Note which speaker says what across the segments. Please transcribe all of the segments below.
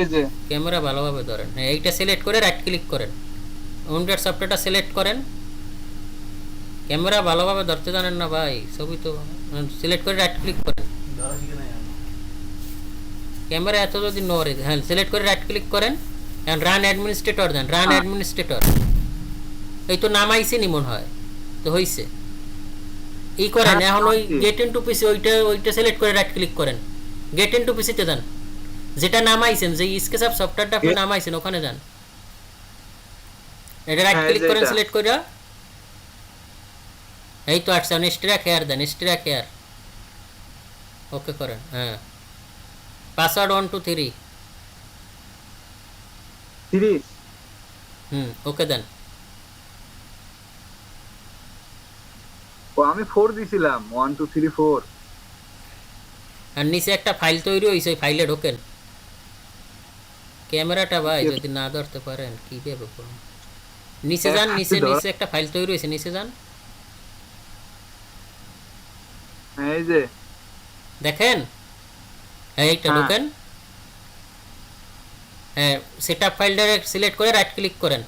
Speaker 1: এই যে।
Speaker 2: ক্যামেরা ভালোভাবে ধরেন। হ্যাঁ এইটা সিলেক্ট করে রাইট ক্লিক করেন। সফটওয়্যারটা সিলেক্ট করেন। ক্যামেরা ভালোভাবে ধরতে জানেন না ভাই ছবি তো সিলেক্ট করে রাইট ক্লিক করেন। ক্যামেরা এত যদি নড়ে হ্যাঁ সিলেক্ট করে রাইট ক্লিক করেন। রান অ্যাডমিনিস্ট্রেটর দেন রান অ্যাডমিনিস্ট্রেটর এই তো নামাইছে নি মনে হয় তো হইছে। ই করেন
Speaker 1: হ্যাঁ,
Speaker 2: এখন ওই গেট ইন টু পিসি ওইটা ওইটা সিলেক্ট করে রাইট ক্লিক করেন। গেট ইন টু পিসিতে দেন। যেটা নামাইছেন যে স্কেচ আপ সফটওয়্যারটা আপনি নামাইছেন ওখানে যান। এটা রাইট
Speaker 1: হ্যাঁ,
Speaker 2: ক্লিক করেন সিলেক্ট করে এই তো আসছে স্ট্রাক হেয়ার দেন স্ট্রাক হেয়ার ওকে করেন হ্যাঁ। Password one two three
Speaker 1: series
Speaker 2: hmm okay দেন।
Speaker 1: ও আমি ফোর দিছিলাম ওয়ান টু থ্রি ফোর
Speaker 2: আর নিচে একটা ফাইল তৈরি হয়েছে ওই ফাইলে ঢোকেন। ক্যামেরাটা ভাই যদি না ধরতে পারেন কি ভেবে করুন নিচে যান
Speaker 1: হ্যাঁ,
Speaker 2: নিচে নিচে একটা ফাইল তৈরি হয়েছে নিচে যান।
Speaker 1: এই যে।
Speaker 2: দেখেন? হ্যাঁ এইটা
Speaker 1: হ্যাঁ।
Speaker 2: ঢোকেন। হ্যাঁ সেট আপ ফাইলটা সিলেক্ট করে রাইট ক্লিক করেন।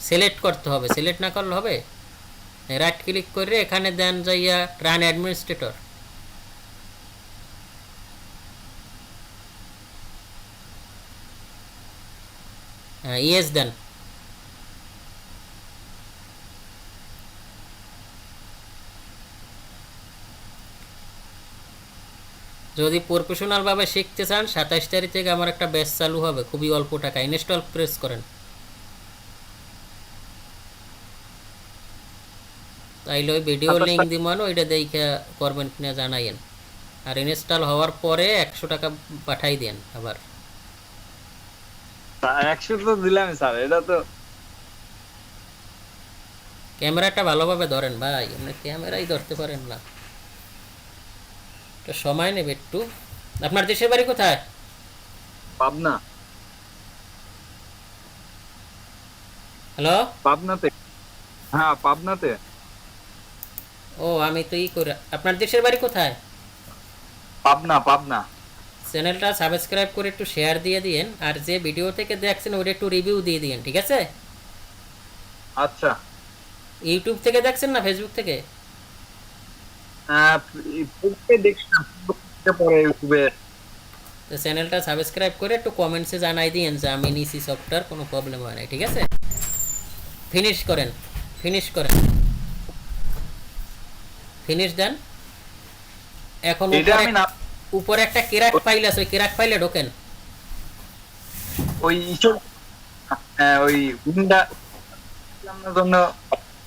Speaker 2: সিলেক্ট করতে হবে সিলেক্ট না করলে হবে? রাইট ক্লিক করে এখানে দেন যাইয়া রান অ্যাডমিনিস্ট্রেটর ইয়েস দেন যদি প্রফেশনাল ভাবে শিখতে চান সাতাশ তারিখ থেকে আমার একটা ব্যাচ চালু হবে। খুবই অল্প টাকা। ইনস্টল প্রেস করেন। তাইলে ওই ভিডিও লিঙ্ক দিমান ওইটা দেখে করবেন কিনা জানাইয়েন। আর ইনস্টল হওয়ার পরে একশো টাকা পাঠাই দেন আবার।
Speaker 1: একশো তো দিলাম স্যার এটা তো
Speaker 2: ক্যামেরাটা ভালোভাবে ধরেন ভাই আপনি ক্যামেরাই ধরতে পারেন না। তো সময় নেবে একটু। আপনার দেশের বাড়ি কোথায়?
Speaker 1: পাবনা।
Speaker 2: হ্যালো?
Speaker 1: পাবনাতে। হ্যাঁ পাবনাতে।
Speaker 2: ও আমি তো ই করে আপনার দেশের বাড়ি কোথায়?
Speaker 1: পাবনা পাবনা।
Speaker 2: চ্যানেলটা সাবস্ক্রাইব করে একটু শেয়ার দিয়ে দিয়েন আর যে ভিডিও থেকে দেখছেন ওটা একটু রিভিউ দিয়ে দিয়েন ঠিক আছে?
Speaker 1: আচ্ছা।
Speaker 2: ইউটিউব থেকে দেখছেন না ফেসবুক থেকে? তো চ্যানেলটা সাবস্ক্রাইব করে একটু কমেন্টসে জানাই দিয়েন যে আমি নিছি সফটওয়্যার কোনো প্রবলেম হয় না ঠিক আছে? ফিনিশ করেন ফিনিশ করেন। ফিনিশ দেন। এখন
Speaker 1: এটা আমি
Speaker 2: উপরে একটা কেরাক ফাইল আছে ওই কেরাক ফাইলে ঢোকেন।
Speaker 1: ওই হ্যাঁ, ওই উইন্ডা জন্য।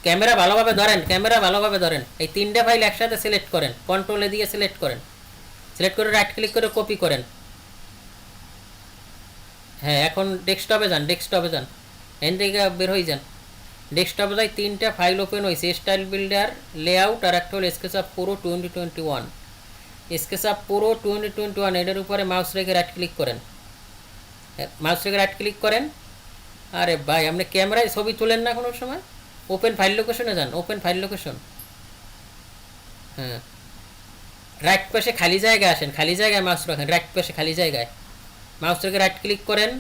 Speaker 2: ক্যামেরা ভালোভাবে ধরেন ক্যামেরা ভালোভাবে ধরেন। এই তিনটে ফাইল একসাথে সিলেক্ট করেন কন্ট্রোলে দিয়ে সিলেক্ট করেন। সিলেক্ট করে রাইট ক্লিক করে কপি করেন। হ্যাঁ এখন ডেস্কটপে যান ডেস্কটপে যান। এন থেকে বের হয়ে যান। ডেস্কটপে যাই তিনটা ফাইল ওপেন হয়েছে স্টাইল বিল্ডার লেআউট আর একটা হলো SketchUp pro twenty twenty one SketchUp pro twenty twenty one এটার উপরে মাউস রেখে রাইট ক্লিক করেন মাউস রেখে রাইট ক্লিক করেন আরে ভাই আপনি ক্যামেরায় ছবি তোলেন না কোনো সময় ওপেন ফাইল লোকেশনে যান ওপেন ফাইল লোকেশন হ্যাঁ রাইট পাশে খালি জায়গায় আসেন খালি জায়গায় মাউস রাখেন রাইট পাশে খালি জায়গায় মাউস রেখে রাইট ক্লিক করেন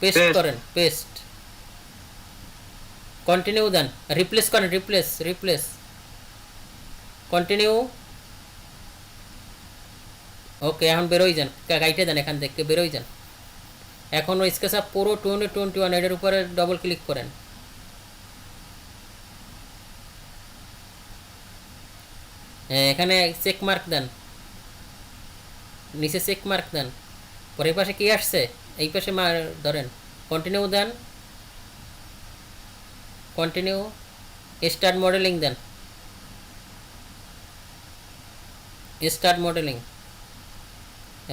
Speaker 2: পেস্ট. করেন পেস্ট কন্টিনিউ দেন রিপ্লেস করেন রিপ্লেস রিপ্লেস কন্টিনিউ ওকে, এখন বেরোই যান। গাইটে দেন এখান থেকে, বেরোই যান। এখন ওই SketchUp pro twenty twenty one, এটার উপরে ডবল ক্লিক করেন। হ্যাঁ এখানে চেক মার্ক দেন। নিচে চেক মার্ক দেন। পরে এই পাশে কি আসছে? এই পাশে মার ধরেন কন্টিনিউ দেন। কন্টিনিউ স্টার্ট মডেলিং দেন। স্টার্ট মডেলিং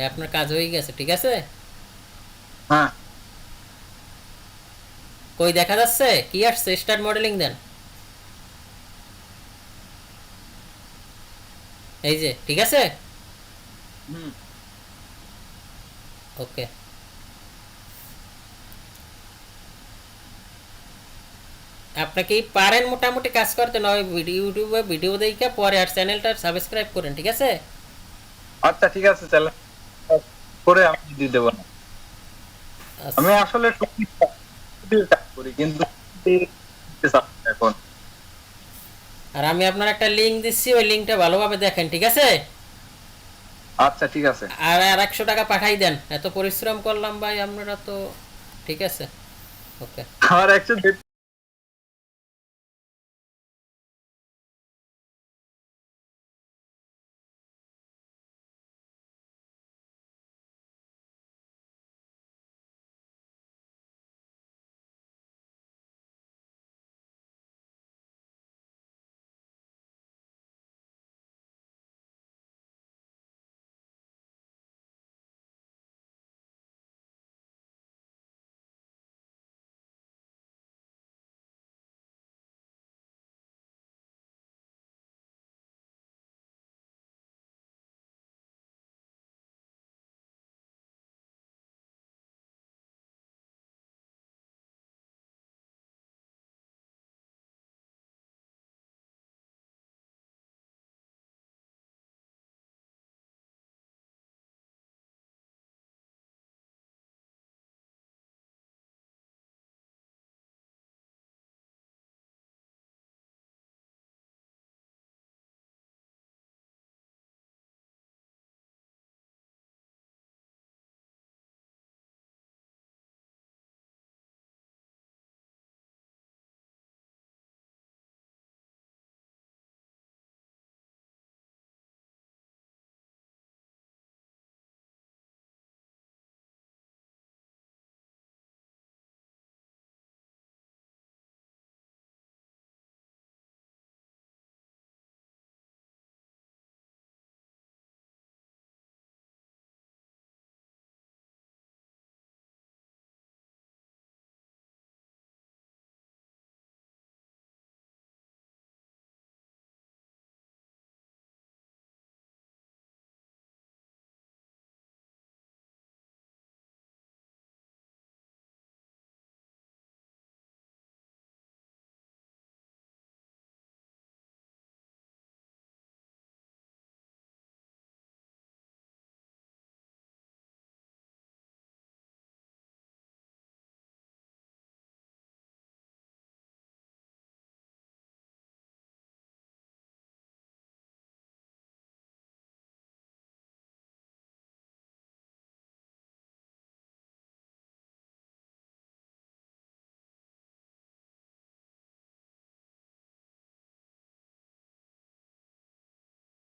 Speaker 2: আপনার কাজ হয়ে গেছে ঠিক আছে?
Speaker 1: হ্যাঁ।
Speaker 2: কই দেখা যাচ্ছে? কি আসছে? স্টার্ট মডেলিং দেন। এই যে ঠিক আছে? ওকে। আপনি কি পারেন মোটামুটি কাজ করতে নয় ভিডিও ইউটিউবে ভিডিও দেখে পরে আর চ্যানেলটা সাবস্ক্রাইব করেন ঠিক আছে?
Speaker 1: আচ্ছা ঠিক আছে তাহলে। করে আমি দিয়ে দেবো না।
Speaker 2: আচ্ছা,
Speaker 1: আমি আসলে কাজ করি কিন্তু এখন।
Speaker 2: আর আমি আপনার একটা লিঙ্ক দিচ্ছি ওই লিঙ্কটা ভালোভাবে দেখেন ঠিক আছে?
Speaker 1: আচ্ছা ঠিক আছে।
Speaker 2: আর আর একশো টাকা পাঠাই দেন। এত পরিশ্রম করলাম ভাই আপনারা তো ঠিক আছে। ওকে।
Speaker 1: আমার একশো